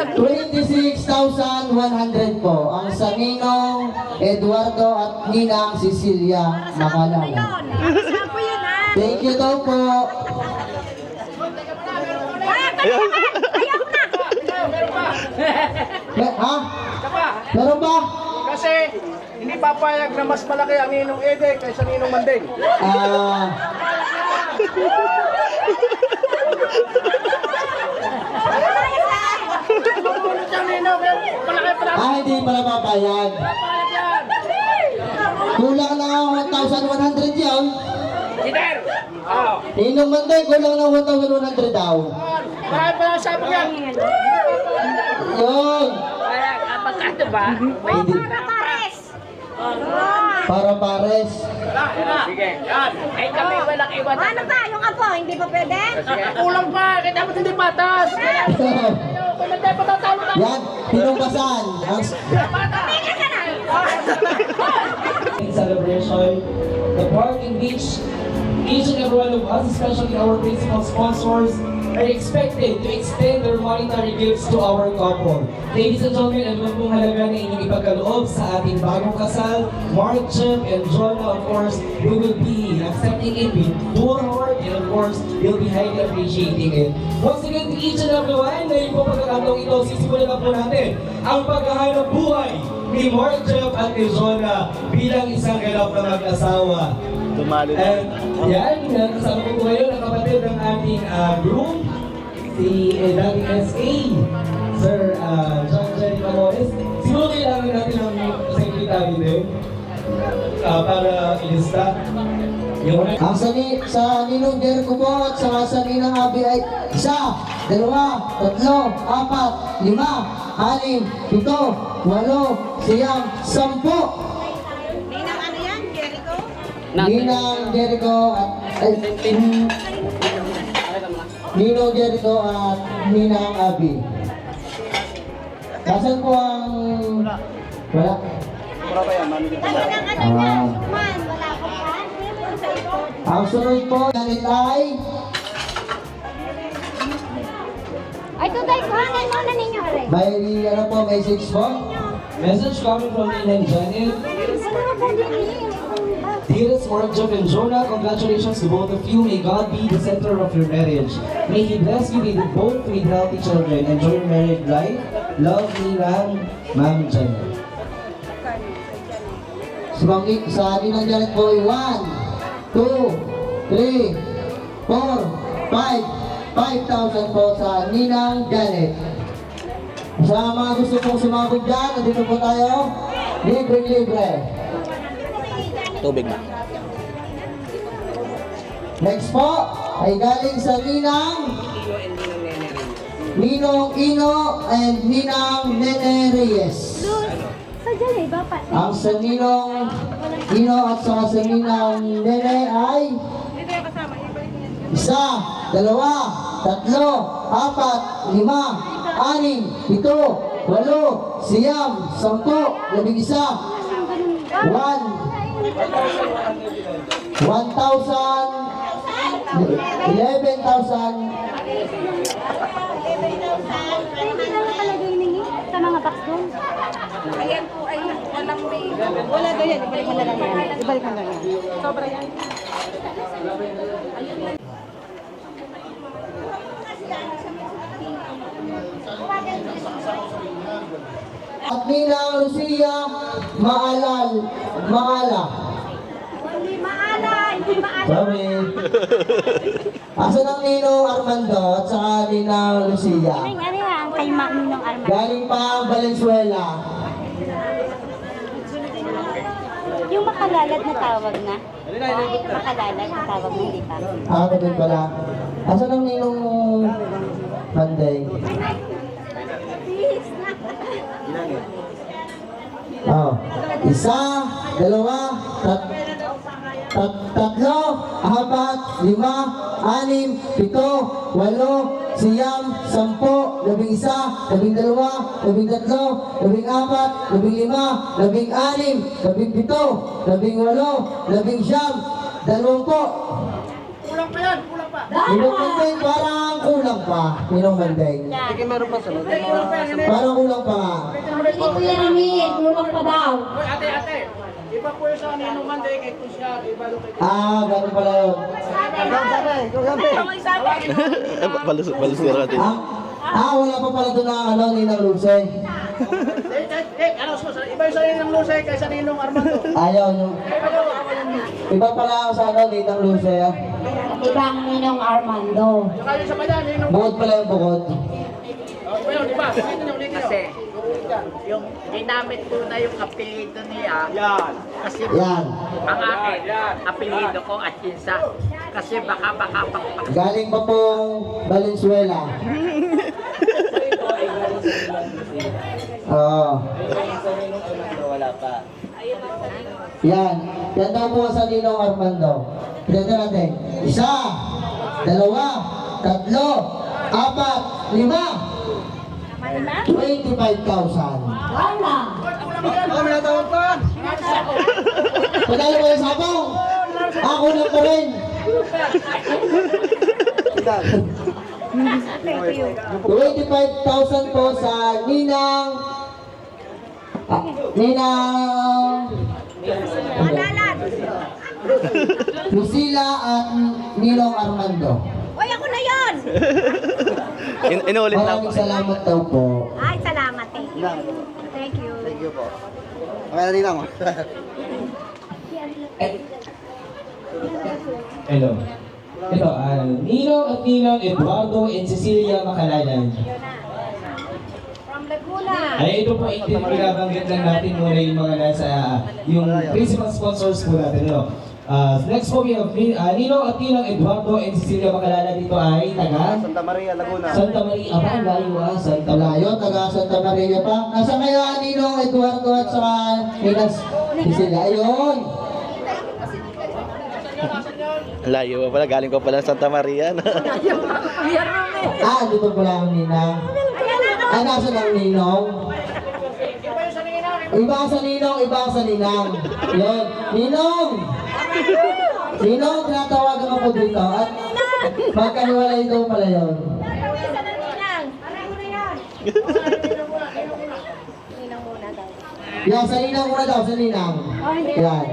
26,100 po ang sa Ninong Eduardo at Ninang Cecilia Makalala. Thank you daw po. Ayaw na! Ayaw na! Me- ha? Meron ba? kasi hindi papayag na mas malaki ang Ninong Ede kaysa Ninong Manding. Ah, Tulog malaki pa ah, hindi pala papayag. Papayag yan. Kulang na 1,100 yan. Leader! Oo. Ninong Manday, kulang na 1,100 daw. Marami pa lang sabi yan. Yun. Ano ba? Hindi. Pares! Para pares. Sige, yan. Ay kami walang iwan. Ano pa? Hindi pa pwede? Kulang pa, kaya dapat hindi patas. Kung hindi patatalo na. Yan, pinumbasan. Ang, Tumigil ka na! celebration, the park in which each and every one of us, especially our principal sponsors, are expected to extend their monetary gifts to our couple. Ladies and gentlemen, ano man pong halaga na inyong ipagkaloob sa ating bagong kasal, Mark, Chip, and Jonah, of course, we will be accepting it with full heart, and of course, we'll be highly appreciating it. Once again, to each and every one, ngayon po pagkakataong ito, sisimulan na po natin ang paghahanap buhay ni Mark Jeff at ni Jonah bilang isang ganap na mag-asawa. Tumalo And yan, yan, kasama ko po ngayon ang kapatid ng ating uh, groom, si eh, dating SA, Sir uh, John Jerry Amores. Siguro kailangan natin ng secretary din uh, para ilista yung ang sa, ni, sa Ninong Jericho po at sa Ninang Abi ay isa, dalawa, tatlo, apat, lima, anim, pito, walo, siyam, sampo. Ninang Jericho at ay, Ninong Jericho at Ninang Abi. Nasaan po ang... Wala. Mura pa yan, Ah. wala. Ang sunod po, ganit ay... Ay, tuday, kuhanin mo na ninyo. May ano po, message po. message coming from Inang Janet. Ano na pong dinili? Dearest Mark, Jeff, and Jonah, congratulations to both of you. May God be the center of your marriage. May He bless you with both with healthy children. Enjoy your married life. Love, Nilang, Ma'am Janet. Sa bangkit, sa Ninang Janet po ay 1, 2, 3, 4, 5, 5,000 po sa Ninang Janet. Sa mga gusto pong sumabog dyan, nandito po tayo. Libre-libre. Tubig ba? Next po ay galing sa Ninang Ninong Ino and Ninang Nene Reyes. Sa dyan eh, ba pa? Ang sa Ninong Ino at saka sa Ninang Nene ay isa, dalawa, tatlo, apat, lima, anim, pito, walo, siyam, sampo, labing isa, one, one thousand, eleven thousand, Hindi na lang talaga hiningi sa mga box doon. Ayan po ay walang may... Wala daw yan, ibalik na lang yan. Ibalik mo na lang yan. Sobra yan. At Ninang Lucia Maalal, Maala. Hindi maala, hindi maala. Sorry. Asa ng Ninong Armando at saka Ninang Lucia? Ano yan? Kay Maminong Arman. Galing pa ang Valenzuela. Yung makalalad na tawag na. Makalalad na tawag na, hindi pa. Ako din pala. Asa ng Ninong Monday? Please na. Oh. Isa, dalawa, tat, tat, tatlo, apat, lima, anim, pito, walo, siyam, sampo, labing isa, labing dalawa, labing tatlo, labing apat, labing lima, labing anim, labing pito, labing walo, labing siyam, dalawampo. Kulang pa yan, kulang pa. Ninong Mandeng, parang kulang pa. Mandeng. Parang kulang pa nga. Si Kuya Remy, tulong pa daw. Hoy, ate, ate. Iba po yung sa Ninong Manday kay Kusya, iba kay Ah, ganun pala yun. Balus, balus na natin. Ah, ah, wala pa pala doon ang ano, Ninang Luce. Eh, eh, eh, ano, iba yung sa Ninong Lusay kaysa Ninong Armando. Ayaw nyo. Iba pala ako sa ano, Ninang Luce. ah. Ibang Ninong Armando. Bukod pala yung bukod. Oh. Kasi, yung ginamit ko na yung apelido niya, Yan. kasi Yan. ang akin, apelido ko at kinsa. Kasi baka, baka, baka, Galing pa pong Valenzuela. Oo. Yan. Yan daw po sa Ninong Armando. Tignan natin. Isa, dalawa, tatlo, apat, lima. 25,000. Wala. Panalo ko yung sabong. Ako na pa rin. 25,000 po sa Ninang ah, Ninang Lucila at Ninong Armando. Oy, ako na yon. In, inulit na Maraming salamat daw po. Ay, salamat. Thank you. Thank you. Thank you po. Okay na ninang. Hello. Ito, ah, Ninong at Ninong Eduardo and Cecilia Macalanan. From Laguna. Ay, ito po, ito binabanggit lang natin muna yung mga nasa, yung principal sponsors po natin, no? Ah, next po, we have Ni- ah, Ninong at Ninong Eduardo and Cecilia Macalanan dito ay taga Santa Maria, Laguna. Santa Maria. Ang layo ah, Santa Maria. Taga Santa Maria pa. Nasa kaya Ninong Eduardo at saka Ninang Cecilia. Ayun. Layo pa pala, galing pa pala sa Santa Maria. no? Ah, dito pala ang Ninang. Ah, nasa ng Ninong. Iba sa Ninong, iba sa Ninang. Yun. Ninong! Ninong, tinatawagan ako dito. At magkahiwalay daw pala yun. Yan, sa Ninang muna daw, sa Ninang. Yan.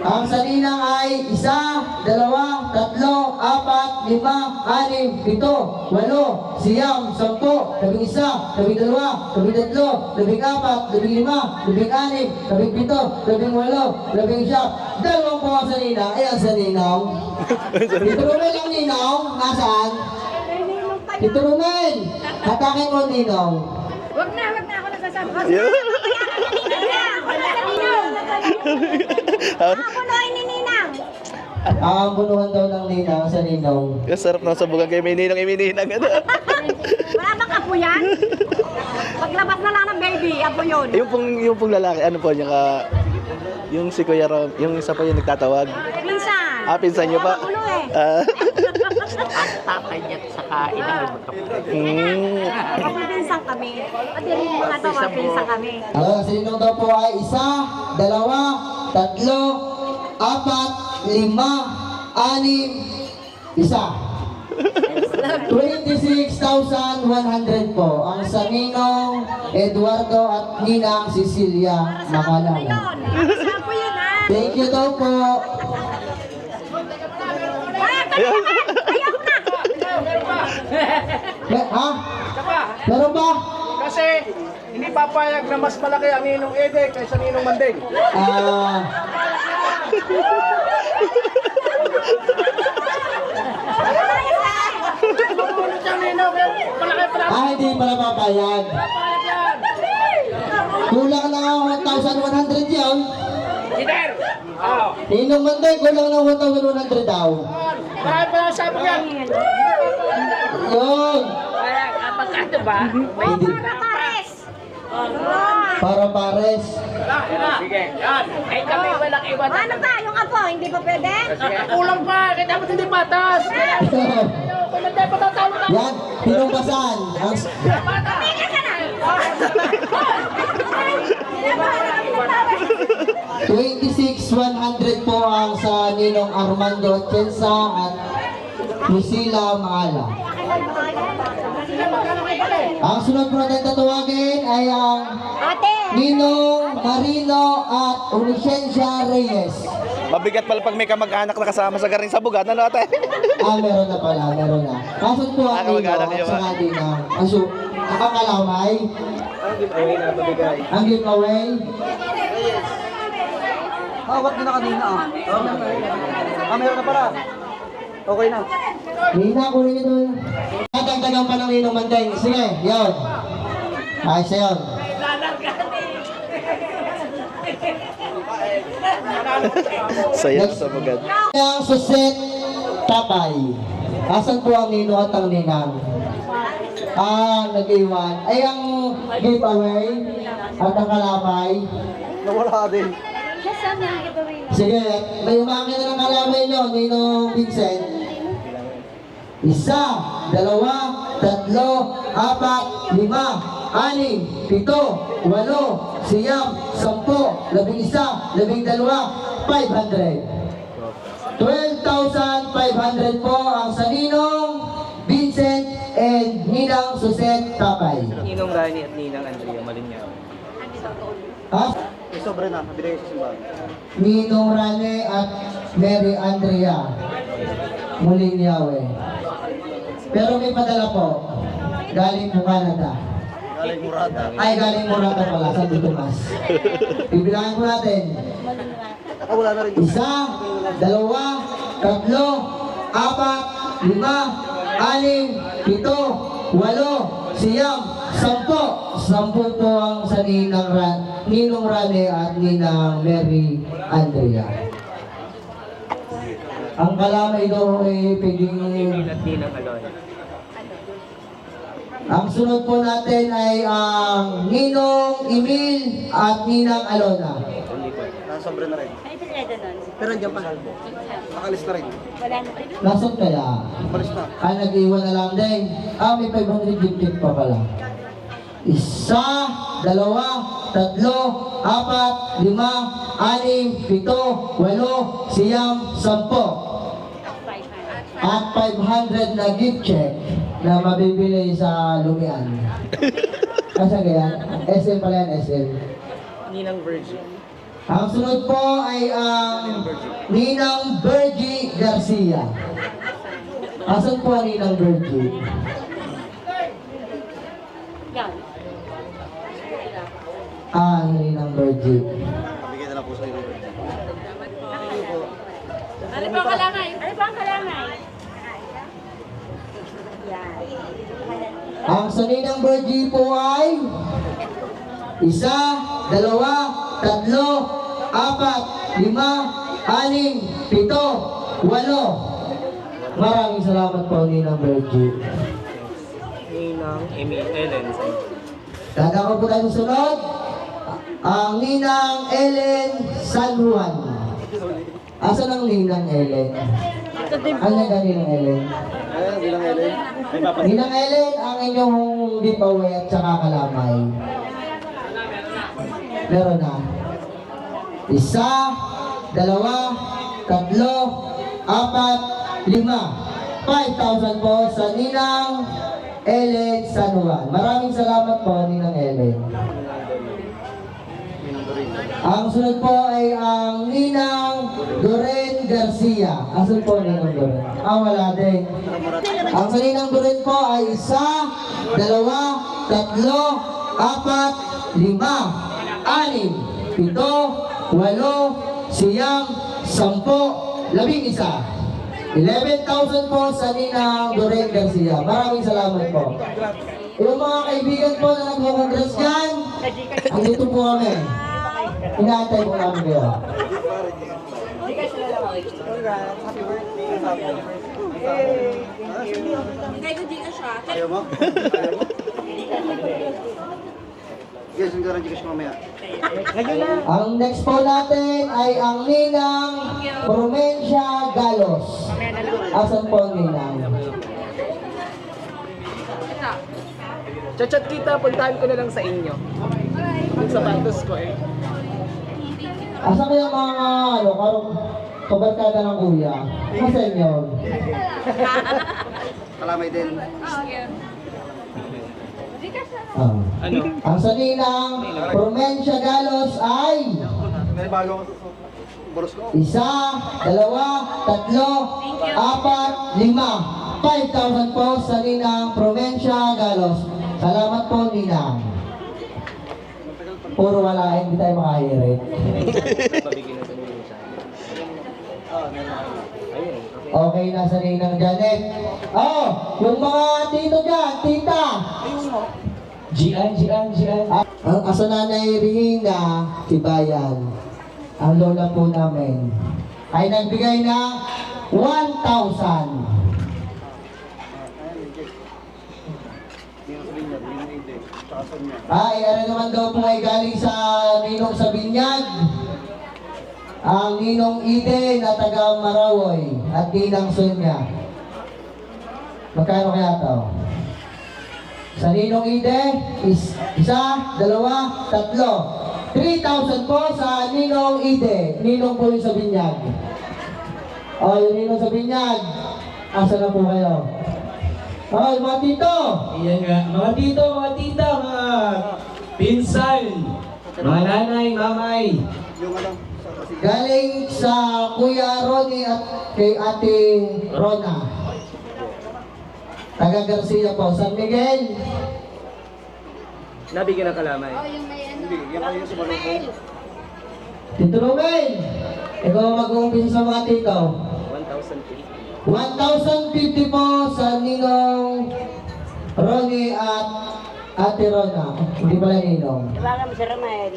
Ang sa Ninang ay isa, dalawa, tatlo, apat, lima, anim, pito, walo, siyam, sampo, labing isa, labing dalawa, labing tatlo, labing apat, labing lima, labing anim, labing pito, labing walo, labing siyam. Dalawang po sa Ninang, ayan sa Ninang. Dito Romel ang Ninang, nasaan? Dito Romel, hatakin mo Ninang. Wag na, wag na ako nasasama. Yun. Ako na sa Ninang. Ako na ni Ninang. Ang bunuhan daw ng Ninang sa Ninong. Ang sarap ng sabugan kay Mininang, imininang. Ano? Wala bang apo yan? Paglabas na lang ng baby, apo yun. yung pong, yung pong lalaki, ano po, yung, ah, yung si Kuya Rom, yung isa pa yung nagtatawag. Minsan. Ah, pinsan niyo pa? Magulo eh. Ah, ang tatay niya at inang yung magkapatid. mm, Magpipinsan kami. Pati rin yung mga to, magpipinsan kami. Ang sa Ninong daw po ay isa, dalawa, tatlo, apat, lima, anim, isa. 26,100 po ang sa Ninong Eduardo at Ninang Cecilia Makalala. yun. Yun. Thank you daw po. Ay, ayaw na. Ayaw na. Me- ha? Saka, Meron ba? kasi hindi papayag na mas malaki ang Ninong Ede kaysa Ninong Mandeng. Ah, Tulad yung Ninong, kaya malaki pala. ah, hindi pala papayag. Papayag yan. Kulang na ako 1,100 yun. Gider! Oo. Ninong Manday, kulang na 1,100 daw. Marami pala sabi yan. Ah, magkano ba? May Hindi. Para pares. Para pares. Sige, yan. Ay kami walang iwan. Ano ba? Yung apo, hindi pa pwede? Kulang pa, kaya dapat hindi patas. Kung pa tatalo na. Yan, pinubasan. Ang, Tingnan ka na. Sinabahan na kami ng 26,100 po ang sa Ninong Armando Atienza at Lucila Maala. Ang sunod po natin tatawagin ay ang Ate! Ninong Marino at Unisensya Reyes. Mabigat pala pag may kamag-anak na kasama sa garing sabugad. Ano ate? Ah, meron na pala, meron na. Kaso po Ah, ang Nino kamag-anak at saka Ninang. Aso, nakakalamay. Ang giveaway na babigay. Ang giveaway. Hawak din na kanina ah. Ah, meron na pala. Okay na. Nina, kunin niyo doon. Tatagdagan pa ng Ninong Mandeng. Sige, yun. Ayos na yun. Saya sa sabugad. Ang suset tapay. Asan po ang nino at ang ninang? Ah, nag-iwan. Ay, ang giveaway at ang kalamay. Nawala din. Sige, may umangin na ng kalamay nyo, Nino Vincent. Isa, dalawa, tatlo, apat, lima, anim, pito, walo, siyam, sampo, labing isa, labing dalawa, 500. 12,500 po ang sa Ninong Vincent and Ninang Suset Tapay. Ninong Rani at Ninang Andrea Malinyaw. Ha? May sobre na. Nabigay sa simbahan. Ninong Rane at Mary Andrea muling yawe. Pero may padala po. Galing po Canada. Galing Murada. Ay, galing Morata pala sa Dutumas. Bibilangin po natin. Isa, dalawa, tatlo, apat, lima, anim, pito, walo, siyam, sampo. Sampo po ang sa Ninang Ran, Ninong Rane at Ninang Mary Andrea. Ang kalamay daw ay pwedeng... At Ninang Alona. Ang sunod po natin ay ang Ninong Emil at Ninang Alona. Nasa sobre na rin. Pero andyan pa. Nakalis na rin. Wala na. Nasaan kaya? Balis na. Ah, nag-iwan na lang din. Ah, may 500 gifted pa pala. Isa, dalawa, tatlo, apat, lima, anim, pito, walo, siyam, sampo. 500. At 500 na gift check na mabibili sa Lumian. Kasi kaya, SM pala yan, SM. Ninang Virgin. Ang sunod po ay ang Ninang Virgie Garcia. Asan po ang Ninang Virgie? Yan. Ah, Virgie. Nabigay na lang po sa iyo. Ano pa ang kalamay? Ano pa ang kalamay? Yan. Ang sa Ninang Virgie po ay isa, dalawa, tatlo, apat, lima, anim, pito, walo. Maraming salamat po, Ninang Virgie. Ninang Emil Ellen. Dadako po tayo sunod. Ang Ninang Ellen San Juan. Asan ang Ninang Ellen? Ano ka Ninang Ellen? Bilang Ellen. Ninang Ellen, ang inyong giveaway at saka kalamay. Meron na. Isa, dalawa, tatlo, apat, lima. 5,000 po sa Ninang Ellen San Juan. Maraming salamat po, Ninang Ellen. Ang sunod po ay ang Ninang Doren Garcia. Asan po Ninang Doren? Ah, wala din. Ang sa Ninang Doren po ay isa, dalawa, tatlo, apat, lima, anim, pito, walo, siyam, sampo, labing isa. 11,000 po sa Ninang Doren Garcia. Maraming salamat po. Yung mga kaibigan po na nagko-congress dyan, andito po kami. Inaantay po namin kayo. Ayaw mo? Ayaw mo? Guys, yung garanti kasi mamaya. Ang next po natin ay ang Ninang Promencia Galos. Asan po ang Ninang? Chat-chat kita, puntahan ko na lang sa inyo. Yung sapatos ko eh. Asa kaya mga ano, karong kabarkada ng kuya? Nasa inyo? Kalamay din. Ah. Ano? Ang saninang Promencia Galos ay May bago. Boros ko. isa, dalawa, tatlo, apat, lima. 5,000 po sa Ninang Promencia Galos. Salamat po, Ninang. Puro wala, hindi tayo. Ayun, okay. Okay na sa Ninang Janet. Oh, yung mga tito dyan, tita. Gian, Gian, Gian. Ang asa nanay Rina Tibayan, ang lola po namin, ay nagbigay ng 1,000. Ay, ano naman daw po ay galing sa Ninong sa Binyag. Ang Ninong Ide na taga Marawoy at Ninang Sonya. Magkano kaya to? Sa Ninong Ide, is, isa, dalawa, tatlo. 3,000 po sa Ninong Ide. Ninong po yung sa Binyag. O, yung Ninong sa Binyag. Asa na po kayo? Yung mga tito. Iyan nga. Mga tito, mga tita, mga pinsan, mga nanay, mamay. Yung ano. Galing sa Kuya Ronnie at kay Ate Rona. Taga Garcia po, San Miguel. Nabigyan ng kalamay. Hindi, yan kayo sa. Tito Romel, ikaw mag-uumpisa sa mga tito. 1,050. 1,050 po sa Ninong Ronnie at Ate Rona. Hindi pala Ninong. Tawagan mo si Romel.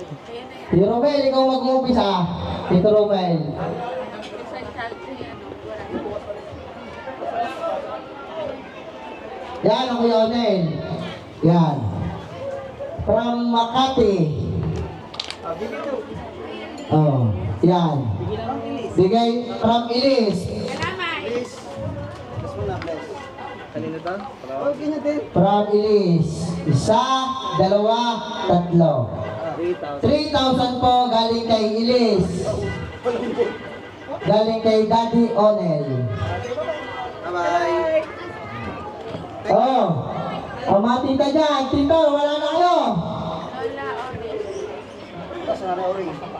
Tito Romel, ikaw mag-uumpisa. Tito Romel. Yan ang Kuya Onel. Yan. From Makati. Oh, yan. Bigay from Ilis. Din. From Ilis. Isa, dalawa, tatlo. 3,000. 3,000 po galing kay Ilis. Galing kay Daddy Onel. Bye-bye. Oh, oh mga tita dyan. Tito, wala na kayo.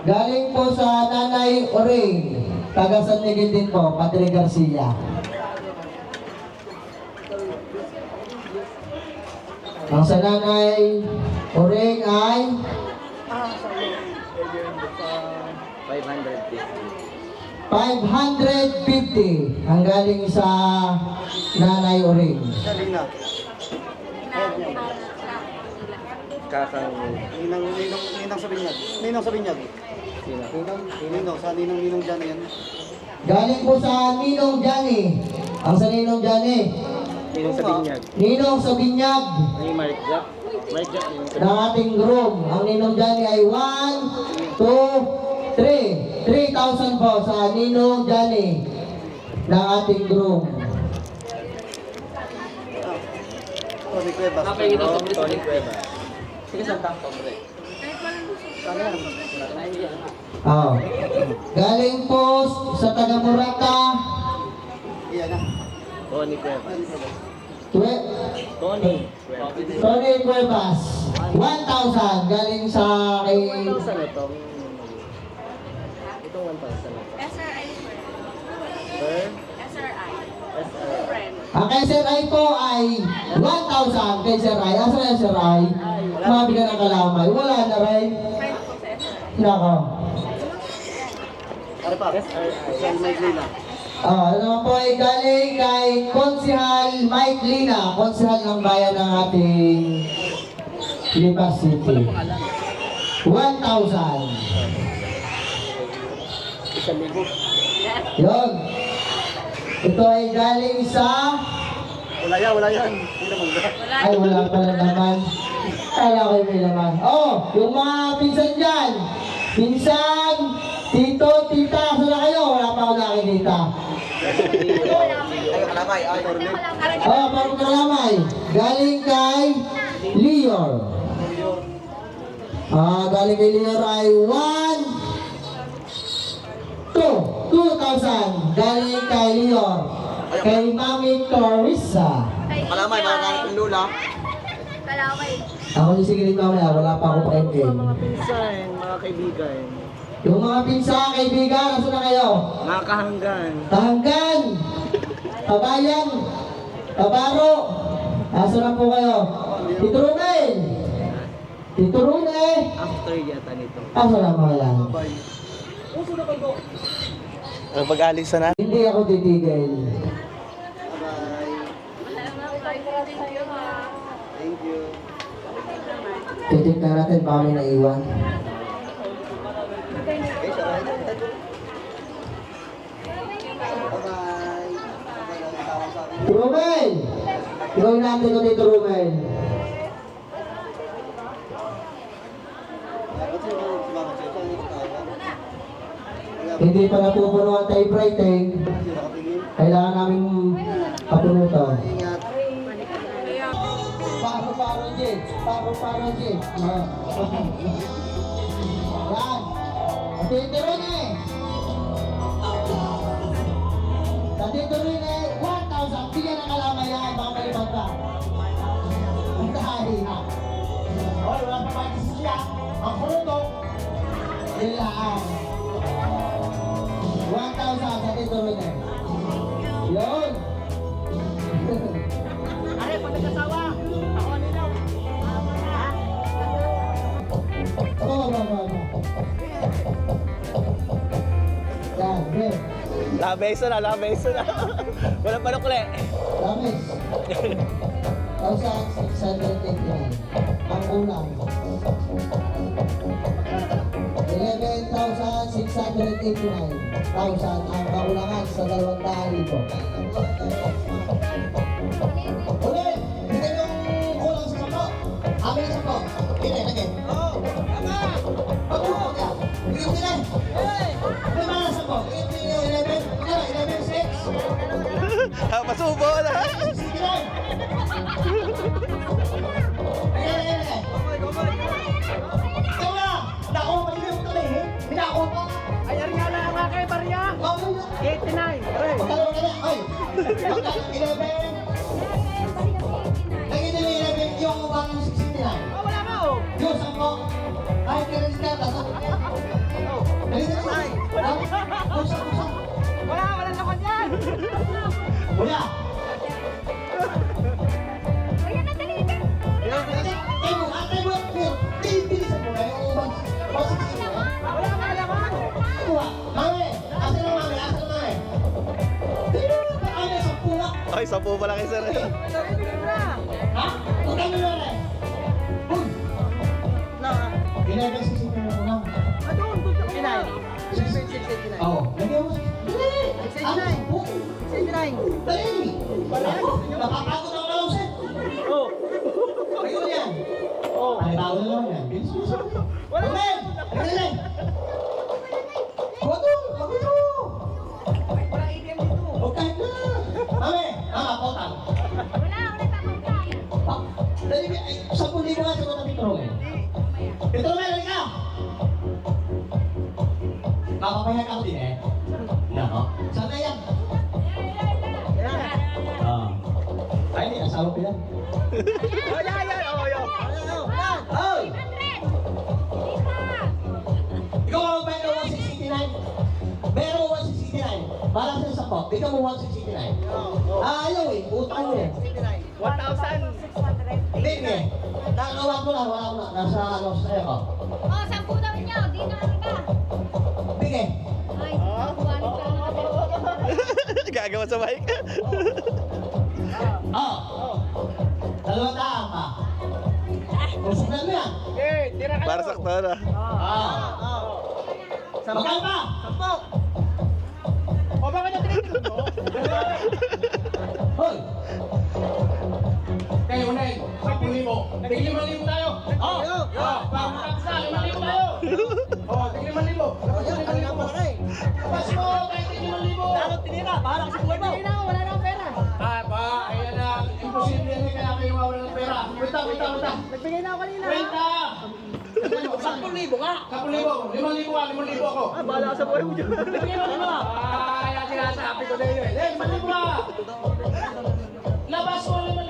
Galing po sa Nanay Oring. Taga San Miguel din po, Padre Garcia. Ang sa Nanay Oring ay 550. 550 ang galing sa Nanay. Salina. Kakang Ninang, ninang, ninang sa binyag. Ninang sa binyag. Ninang, ninang, sa ninang, ninang na yan. Galing po sa Ninong Jani. Ang sa Ninong Jani. Ninong sa binyag. Ninong sa Binyag yung Mark Jack? Mark Jack ng ating groom. Ang Ninong Jani ay 1, 2, 3. 3,000 po sa Ninong Jani ng ating groom. Tony Cuevas. Tony Cueva. Oh. Galing po sa taga Murata. Iyan na. Tony Cueva. Twe, Tony Cueva. Tony Cuevas. 1,000 galing sa kay 1,000 na to. Itong 1,000 na to. SRI Sir? SRI. SR. Friend. Ang kay Sir po ay 1,000 kay Sir Ay. Asa na Sir? Mabigyan ng kalamay. Wala na rin. Friend po sa SRI. Nako. Ano pa? Saan may Lina? Ah, ano naman po ay galing kay Konsihal Mike Lina, konsihal ng bayan ng ating Lipas City. 1,000. Isang libo. Yun. Ito ay galing sa... Wala yan, wala yan. Ay, wala pala naman. Kala ko may laman. Oh, yung mga pinsan dyan. Pinsan, tito, tita, saan na kayo? Wala pa ako nakikita. Kalamay. Oh, parang kalamay. Galing kay Leor. Ah, galing kay Leor ay 1, Two, 2,000 galing kay Leon. Kay Mami Carissa. Kalamay, mga ng lula. Ako si Sigrid mamaya, wala pa ako pa-ending. Mga pinsan, mga kaibigan, Yung mga pinsa, kaibigan, nasa na kayo? mga kahanggan, Tahanggan! Kabayan! Kabaro! Asa na po kayo? Tito Runel! after yata nito. Asa na mga yan? Ang pag-alis na natin. Hindi ako titigil. Thank you. Titignan natin baka may naiwan. Okay, siya Bye-bye. Bye-bye. Tawag sa akin. Tito Runel! Ikaw natin ko Tito Runel. Ba't sino ba sumama siya? Saan yung tawag? Wala ba? Hindi pa napupuno ang typewriting. Sino nakatingin? Kailangan namin kapuno to. Ingat. Paro-paro, Jay. Paro-paro. Ah. Yan. Tito Runel! Sa Tito Runel, 1,000. Bigyan ng kalaman yan. Baka may pa. Ang dahil na. Hoy, wala pa ba siya? Ang. Yun lang. 1,000 sa Tito Runel. Yun. Ay, pag nag-asawa, ako nila. Oo, ba, ba, ba. Yan, pre. Nakabeso na, nakabeso na. Wala pa nukle. Promise. 1,689. Ang ulam. 11,689. 1,000 ang kaulangan sa 200,000. 89. Pre. Pagkalo ka na. Ay, pagkalo 11. Lagyan nila 11 yung 169. Oh, wala ka oh. Yung 10. Ay, kaya nila. Tapos Ay, sampu pala kay sir. Ha? Na rin. Uy! Na, Eleven sisipin mo lang. Muna. Oo. Lagyan mo. Dali! Ang sampu. Dali! Ako, napapagod ang kalawsin. Oh. Kayo na yan. Oh. Ay, na lang yan. Bilis. Sa'yo ko. Oh, sampu daw niya. Di na ka. Bigay. Ay, buwanin ka nakatira. Gagawa sa mic. Oh. Dalawa taang pa. Usap mo yan. Okay, tira kayo. Para sakto na. Ah. Magkano pa? O, baka niya tinitin mo? Hoy! Kayo, Unay. 10,000. Tigil 5,000 tayo. Oh, oh, pang-tax na. 5,000 tayo. Oh, tigil 5,000. Pas mo, kahit tigil 5,000. Lalo tinira. Bahala ka sa buhay. Tinira wala na pera. Ah, ba, ayan na. Imposible Posible yan eh, kaya kayo mawalan ng pera. Wait lang, wait lang, wait lang. Nagbigay na ako kanina. Wait lang! Sampung libo libo, limang libo ka, limang libo ako. Ah, bahala ka sa buhay mo dyan. Bigyan mo lima. Ah, yan sinasabi ko na yun. Eh, limang libo ka! Labas mo limang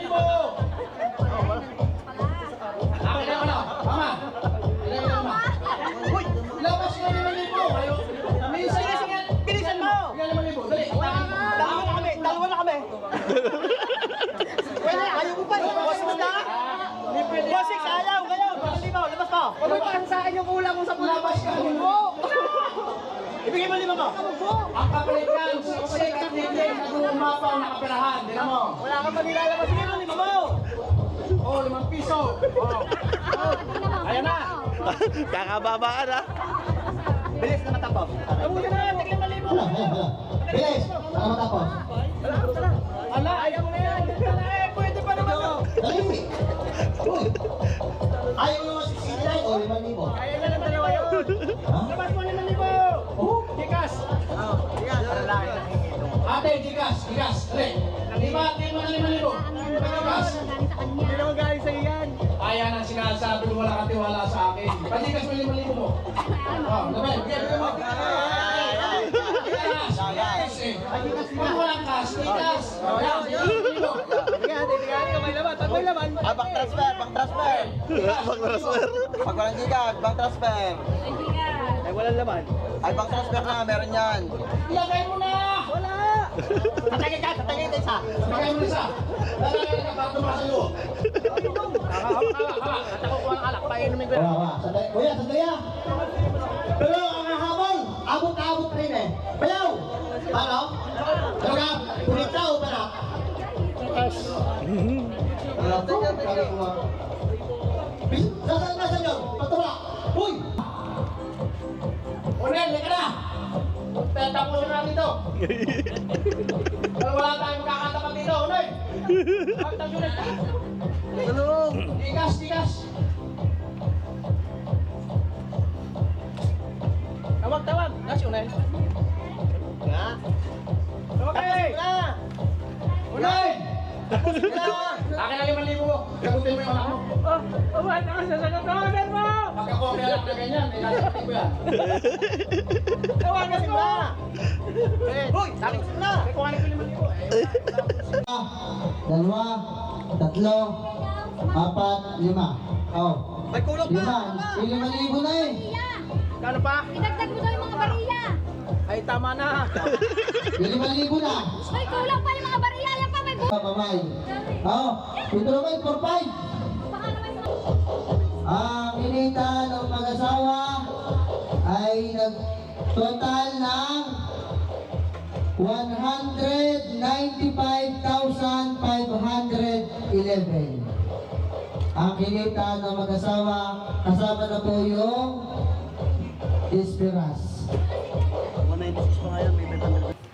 labas mo. Huwag mo pa sa akin yung kulang mo sa pulang. Ka! Libo! Ibigay mo lima mo. Ang kapalit yan, siksik at hindi na dumapaw na kaperahan. Tignan mo. Wala ka pa nilalabas. Sige mo, lima mo. Oh, limang piso. Oh. Ayan na. Kakababaan ah. Bilis na matapos. Abutin na, tignan mo lima. Hala, hala, hala. Bilis! Para matapos. Ala, ayaw mo na yan. Eh, pwede pa naman. Dali! Uy! Ayaw mo 69 o 5,000. Ayaw na ng dalawa yun. Labas mo lima libo. Oh? Gikas. Lalaki na. Ate, gikas, gikas. Dali. Lima, lima na lima libo. Gikas. Hindi naman galing sa'yo yan. Ayan ang sinasabi wala kang tiwala sa akin. Pagigas mo lima libo mo. Oh, labay. Bigyan mo. Eh. Pag walang cash, lima libo. Sige, ate, tingnan ka may laman. Pag may laman. Ah, bank transfer, bank transfer. Mag-transfer. Pag walang gigas, bank transfer. Ay, walang laman. Ay, bank transfer na, meron yan. Lagay mo na. Wala. Tatagay ka, tatagay ka isa. Lagay mo isa. Para tumakas sa iyo. Hawak, hawak, hawak. At ako kuha ng alak. Painumin ko yan. Wala, wala. Sandali. Kuya, sandali ah. Pero ang habol, abot-abot rin eh. Bayaw! Paano? Ano ka? Punita o panak? Wala to. Wala ko ah. Bis- Nasaan, nasaan yun? Patula. Uy! Unel, lika na! Tatapusin natin to. Pero wala tayong makakatapat dito, Unel! Pagtasunod! Tulong. Tigas, tigas! Oh, ba't ako sasagot? Tawagan mo! Pagka-copy anak na ganyan, eh, nasa ko yan. Tawagan mo! Hoy, taling na! May kuhanin ko libo. Ah, dalawa, tatlo, apat, lima. Oh. May kulog pa! Lima. Lima libo na eh. Kano pa? Pinagdag mo daw yung mga bariya. Ay, tama na. Lima libo na. May kulang pa yung mga bariya. Yan pa may buhay. Mamay. Oh, ito naman, for five. Ang kinita ng mag-asawa ay nag total ng 195,511. Ang kinita ng mag-asawa, kasama na po yung Esperas.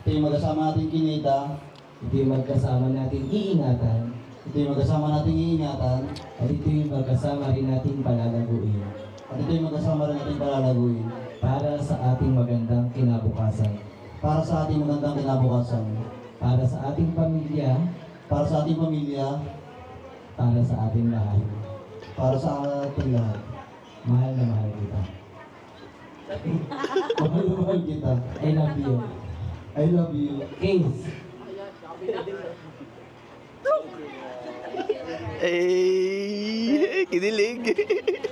Ito yung mag-asama natin kinita, ito magkasama natin iingatan, ito yung magkasama natin iingatan, at ito yung magkasama rin natin palalaguin. At ito yung magkasama rin natin palalaguin para sa ating magandang kinabukasan. Para sa ating magandang kinabukasan. Para sa ating pamilya. Para sa ating pamilya. Para sa ating lahat. Para sa ating lahat. Mahal na mahal kita. mahal na mahal kita. I love you. I love you. Ei, que delícia!